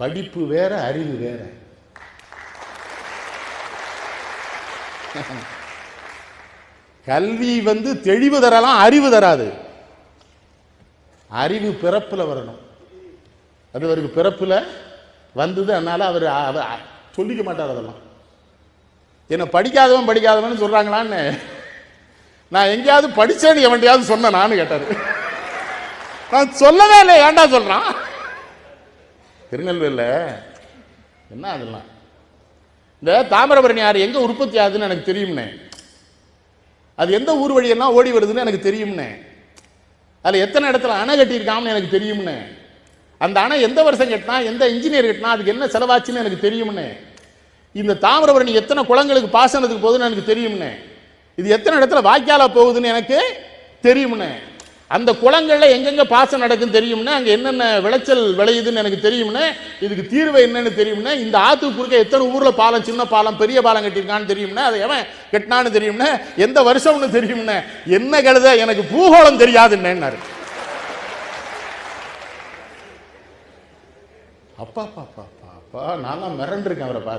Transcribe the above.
படிப்பு வேற அறிவு வேற. கல்வி வந்து தெளிவு தரலாம் அறிவு தராது. அறிவு பிறப்பில் வரணும். அது அவருக்கு பிறப்பில் வந்தது அதனால் அவர் அவர் சொல்லிக்க மாட்டார் அதெல்லாம். என்ன படிக்காதவன் படிக்காதவன் சொல்கிறாங்களான்னு நான் எங்கேயாவது படித்தேன்னு எவன்டையாவது சொன்னேன் நான் கேட்டார். நான் சொல்லவே இல்லை ஏன்டா சொல்கிறான் திருநெல்வேலியில் என்ன அதெல்லாம்? இந்த தாமிரபரணி ஆறு எங்கே உற்பத்தி ஆகுதுன்னு எனக்கு தெரியும்னே. அது எந்த ஊர் வழியெல்லாம் ஓடி வருதுன்னு எனக்கு தெரியும்னே. அதில் எத்தனை இடத்துல அணை கட்டியிருக்காங்கன்னு எனக்கு தெரியும்னே. அந்த அணை எந்த வருஷம் கட்டினா எந்த இன்ஜினியர் கட்டினா அதுக்கு என்ன செலவாச்சுன்னு எனக்கு தெரியும்னே. இந்த தாமிரபரணி எத்தனை குளங்களுக்கு பாசனத்துக்கு போகுதுன்னு எனக்கு தெரியும்னே. இது எத்தனை இடத்துல வாய்க்காலா போகுதுன்னு எனக்கு தெரியும்னே. அந்த குளங்களில் எங்கெங்க பாசம் நடக்குன்னு தெரியும்னா அங்கே என்னென்ன விளைச்சல் விளையுதுன்னு எனக்கு தெரியும்னா இதுக்கு தீர்வு என்னன்னு தெரியும்னா இந்த ஆத்து குறுக்க எத்தனை ஊரில் பாலம் சின்ன பாலம் பெரிய பாலம் கட்டியிருக்கான்னு தெரியும்னா அதை எவன் கட்டினான்னு தெரியும்னா எந்த வருஷம்னு தெரியும்னா என்ன கழுத எனக்கு பூகோளம் தெரியாதுன்னேன்னாரு அப்பா அப்பா அப்பா அப்பா நான் தான் மிரண்டிருக்கேன் அவரை பார்த்து.